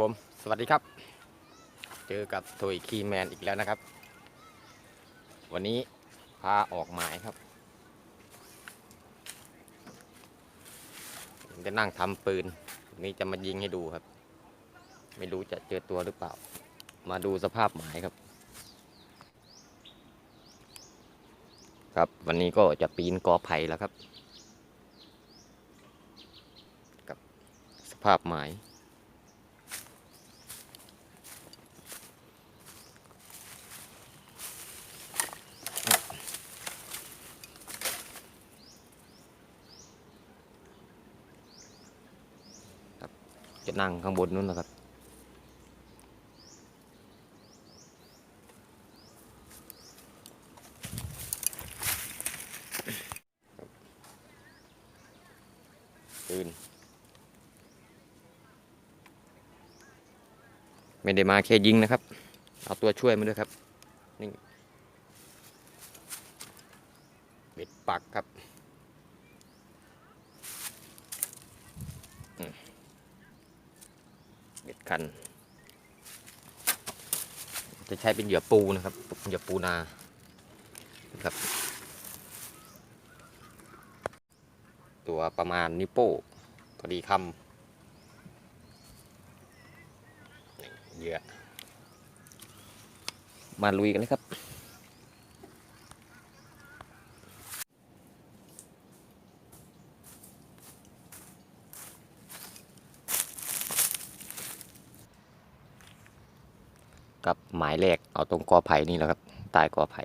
ผม สวัสดีครับ เจอกับถุยคีแมนอีกแล้วนะครับ วันนี้พาออกหมายครับจะนั่งทำปืนนนี้จะมายิงให้ดูครับ ไม่รู้จะเจอตัวหรือเปล่า มาดูสภาพหมายครับ ครับวันนี้ก็จะปีนกอไผ่แล้วครับ กับสภาพหมาย จะนั่งข้างบนนู้นนะครับ ปืน ไม่ได้มาแค่ยิงนะครับ เอาตัวช่วยมาด้วยครับ นี่ เบ็ดปักครับ กัน จะใช้เป็นเหยื่อปูนะครับเหยื่อปูนาครับ ตัวประมาณนิ้วโป้พอดีคำเหยื่อมาลุยกันเลยครับ กับหมายแรกเอาตรงกอไผ่นี่แหละครับใต้กอไผ่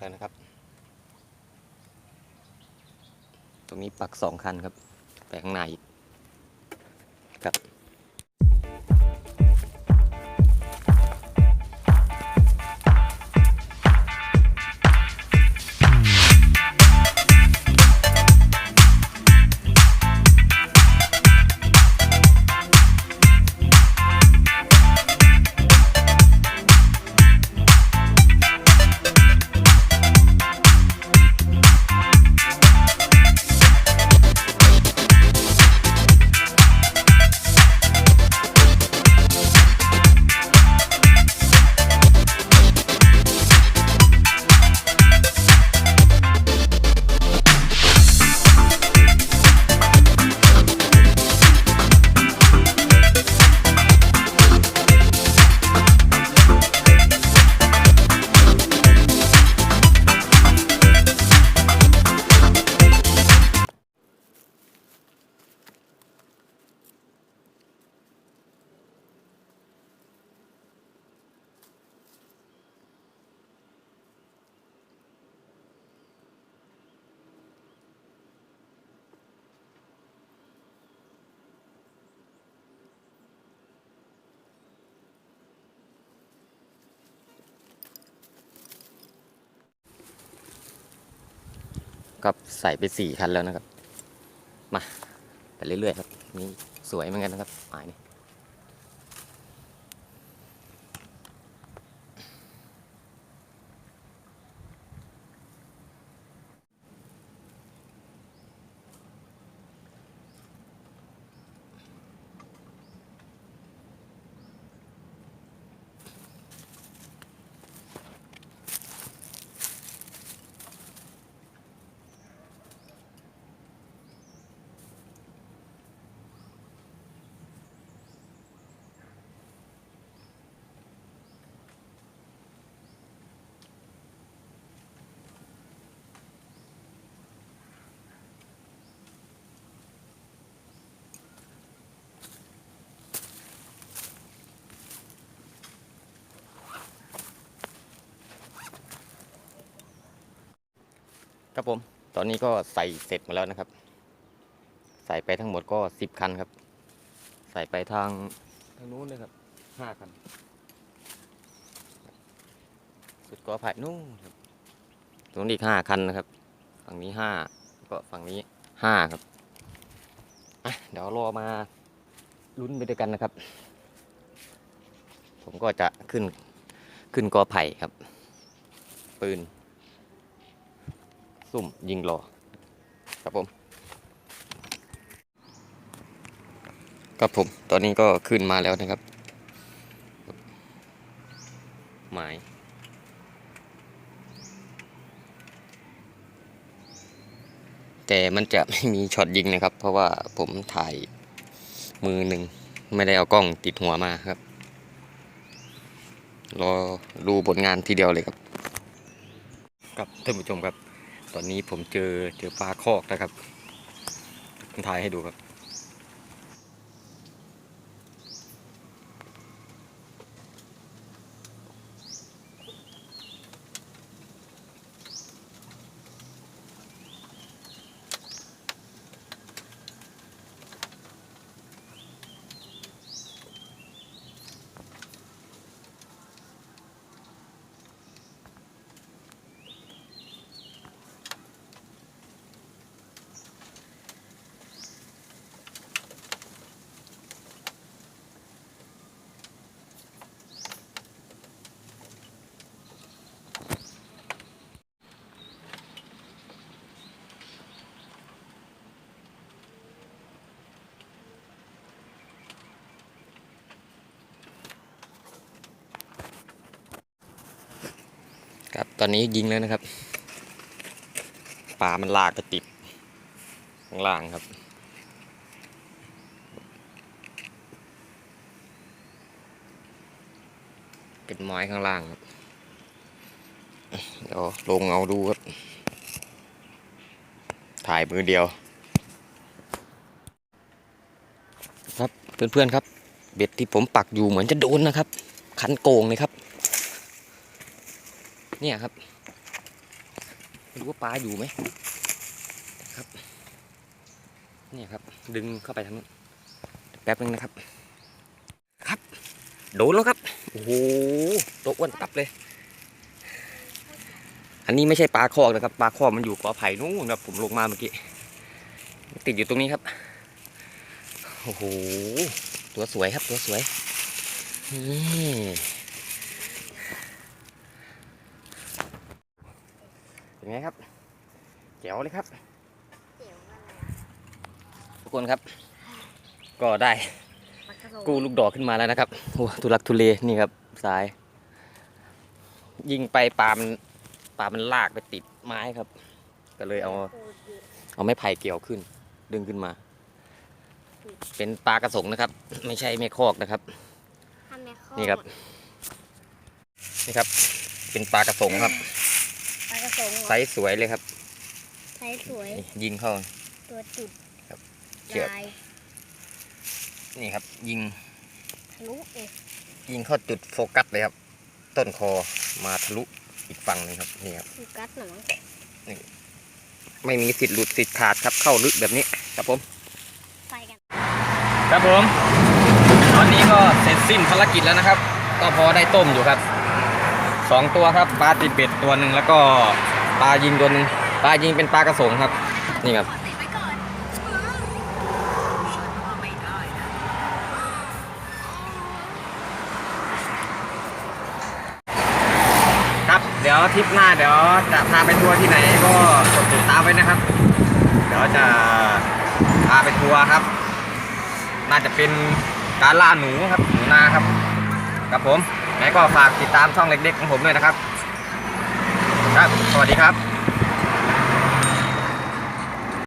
แล้วนะครับ ตรงนี้ปักสองคันครับไปข้างในอีก ก็ใส่ไปสี่คันแล้วนะครับ มา ไปเรื่อยๆครับ นี่สวยเหมือนกันนะครับหมายนี่ ครับผม ตอนนี้ก็ใส่เสร็จหมาแล้วนะครับ ใส่ไปทั้งหมดก็สิบคันครับ ใส่ไปทางทางนู้นเลยครับห้าคัน สุดกอไผ่นู่นครับตรงนี้อีกห้าคันนะครับ ฝั่งนี้ห้าก็ฝั่งนี้ห้าครับอะเดี๋ยวรอมาลุ้นไปด้วยกันนะครับ ผมก็จะขึ้นขึ้นกอไผ่ครับ ปืน ซุ่มยิงรอครับผมครับผมตอนนี้ก็ขึ้นมาแล้วนะครับหมายแต่มันจะไม่มีช็อตยิงนะครับ เพราะว่าผมถ่ายมือหนึ่งไม่ได้เอากล้องติดหัวมาครับ รอดูผลงานทีเดียวเลยครับ ครับท่านผู้ชมครับ ตอนนี้ผมเจอเจอปลาคอกนะครับผมถ่ายให้ดูครับ ตอนนี้ยิงแล้วนะครับปลามันลากไปติดข้างล่างครับ เป็นไม้ข้างล่างครับเดี๋ยวลงเอาดูครับ ถ่ายมือเดียว ครับเพื่อนๆครับ เบ็ดที่ผมปักอยู่เหมือนจะโดนนะครับ คันโกงเลยครับ เนี่ยครับไม่รู้ว่าปลาอยู่ไหมครับ เนี่ยครับ ดึงเข้าไปทางนู้นแป๊บนึงนะครับ ครับ โดนแล้วครับ โอ้โหตัวอ้วนตับเลย อันนี้ไม่ใช่ปลาคอกนะครับ ปลาคอกมันอยู่กอไผ่นู่นครับผมลงมาเมื่อกี้ ติดอยู่ตรงนี้ครับ โอ้โห ตัวสวยครับ ตัวสวยนี่ เป็น ไงครับแจ๋วเลยครับเดี๋ยวอะไรทุกคนครับ ก็ได้ปลากระโดกู้ลูกดอกขึ้นมาแล้วนะครับโอ้ทุลักทุเลนี่ครับสาย ยิงไปปลามันปลามันลากไปติดไม้ครับ ก็เลยเอาเอาไม้ไผ่เกี่ยวขึ้น ดึงขึ้นมา เป็นปลากระสงนะครับ ไม่ใช่ไม่คอกนะครับทำแม่ข้อนี่ครับนี่ครับ เป็นปลากระสงครับ ปลากระสงไซส์สวยเลยครับไซส์สวยนี่ยิงเข้า ตัวจุดครับเชือกลายนี่ครับ ยิงทะลุเอ๊ะยิงเข้าจุดโฟกัสเลยครับ ต้นคอมาทะลุอีกฝั่งหนึงครับนี่ครับคือกัสหนังไม่มีสิทธิ์หลุดสิทธิ์ขาดครับเข้าลึกแบบนี้ครับผมไปกันครับผม ตอนนี้ก็เสร็จสิ้นภารกิจแล้วนะครับ ก็พอได้ต้มอยู่ครับ สองตัวครับปลาติดเบ็ดตัวหนึ่งแล้วก็ปลายิงตัวหนึ่งปลายิงเป็นปลากระสงครับ นี่ครับครับเดี๋ยวทริปหน้าเดี๋ยวจะพาไปทัวร์ที่ไหนก็กดติดตามไว้นะครับ เดี๋ยวจะพาไปทัวร์ครับ น่าจะเป็นการล่าหนูครับหนูนาครับครับผม ไหนก็ฝากติดตามช่องเล็กๆของผมด้วยนะครับ ครับ สวัสดีครับ